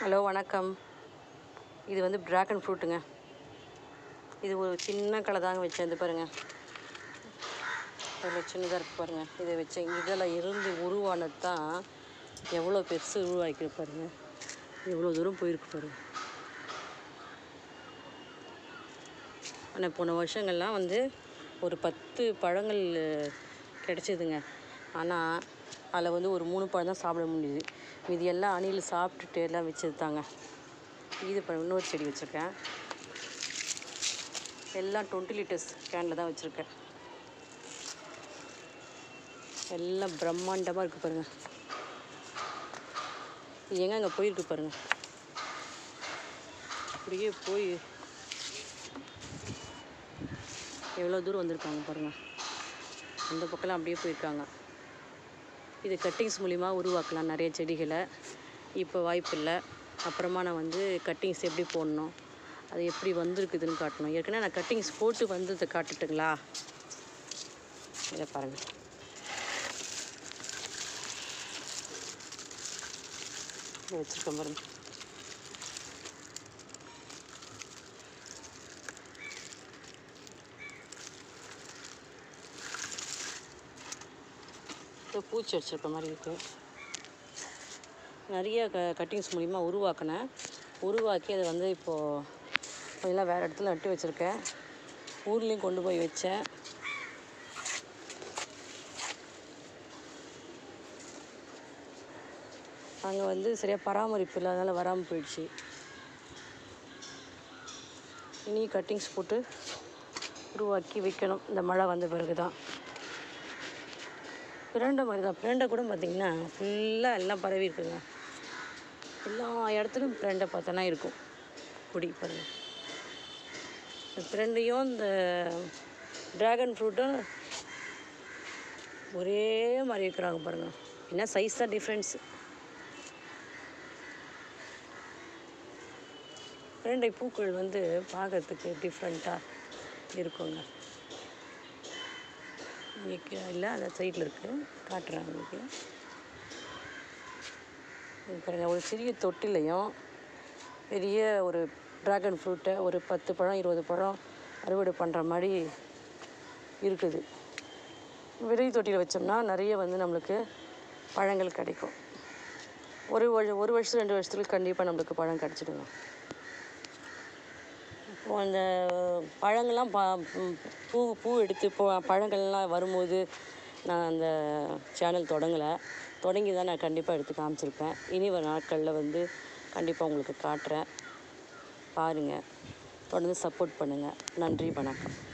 Hello வணக்கம். இது வந்து ட்ராகன் ஃப்ரூட்டுங்க இது ஒரு சின்ன களை தாங்க வச்சேன். இது பாருங்கள் இதில் சின்னதாக இருக்கு பாருங்கள் இதை வச்சேன் இதில் இருந்து உருவானது தான் எவ்வளோ பெருசு உருவாக்கிருக்கு பாருங்கள் எவ்வளோ தூரம் போயிருக்கு பாருங்கள் ஆனால் போன வருஷங்கள்லாம் வந்து ஒரு பத்து பழங்கள் கிடச்சிதுங்க. ஆனால் அதில் வந்து ஒரு மூணு பழம் தான் சாப்பிட முடியுது மீதி எல்லாம் அணில் சாப்பிட்டுட்டு எல்லாம் வச்சது தாங்க இது பழம் இன்னொரு செடி வச்சுருக்கேன். எல்லாம் டுவெண்ட்டி லிட்டர்ஸ் கேனில் தான் வச்சுருக்கேன். எல்லாம் பிரம்மாண்டமாக இருக்குது பாருங்கள் இது எங்கே அங்கே போயிருக்கு பாருங்கள் அப்படியே போய் எவ்வளோ தூரம் வந்திருக்காங்க பாருங்கள் அந்த பக்கம்லாம் அப்படியே போயிருக்காங்க. இது கட்டிங்ஸ் மூலிமா உருவாக்கலாம் நிறைய செடிகளை. இப்போ வாய்ப்பு இல்லை. அப்புறமா நான் வந்து கட்டிங்ஸ் எப்படி போடணும்? அது எப்படி வந்திருக்குதுன்னு காட்டணும். ஏற்கனவே நான் கட்டிங்ஸ் போட்டு வந்ததை காட்டுட்டுங்களா? இதை பாருங்கள் வச்சுருக்கேன் பாருங்கள் ஏதோ பூச்சி அடிச்சிருக்க மாதிரி இருக்குது நிறைய க கட்டிங்ஸ் மூலிமா உருவாக்கினேன் உருவாக்கி அதை வந்து இப்போது எல்லாம் வேறு இடத்துல நட்டு வச்சுருக்கேன். ஊர்லேயும் கொண்டு போய் வச்சேன். அங்கே வந்து சரியாக பராமரிப்பு இல்லாதனால வராமல் போயிடுச்சு. இனி கட்டிங்ஸ் போட்டு உருவாக்கி வைக்கணும். இந்த மழை வந்த பிறகு தான் பிரண்டை மாதிரி தான். பிரண்டை கூட பார்த்திங்கன்னா ஃபுல்லாக எல்லாம் பரவி இருக்குங்க. எல்லா இடத்துலையும் பிரண்டை பார்த்தோன்னா இருக்கும். குடி பாருங்கள் இந்த பிரண்டையும் இந்த ட்ராகன் ஃப்ரூட்டும் ஒரே மாதிரி இருக்கிறாங்க பாருங்கள் என்ன சைஸ் தான் டிஃப்ரென்ஸு பிரண்டை பூக்கள் வந்து பார்க்கறதுக்கு டிஃப்ரெண்ட்டாக இருக்குங்க. இங்கே இல்லை அந்த சைடில் இருக்குது காட்டுறேன் உங்களுக்கு. பாருங்க ஒரு சிறிய தொட்டிலையும் பெரிய ஒரு ட்ராகன் ஃப்ரூட்டை ஒரு பத்து பழம் இருபது பழம் அறுவடை பண்ணுற மாதிரி இருக்குது. விதை தொட்டியில் வச்சோம்னா நிறைய வந்து நம்மளுக்கு பழங்கள் கிடைக்கும். ஒரு வருஷம் ஒரு வருஷம் ரெண்டு வருஷத்துக்கு கண்டிப்பாக நம்மளுக்கு பழம் கிடச்சிடுங்க. அந்த பழங்கள்லாம் பா பூ பூ எடுத்து இப்போ பழங்கள்லாம் வரும்போது நான் அந்த சேனல் தொடங்கலை. தொடங்கி தான் நான் கண்டிப்பாக எடுத்து காமிச்சிருப்பேன். இனி வர நாட்களில் வந்து கண்டிப்பாக உங்களுக்கு காட்டுறேன். பாருங்கள் தொடர்ந்து சப்போர்ட் பண்ணுங்கள் நன்றி வணக்கம்.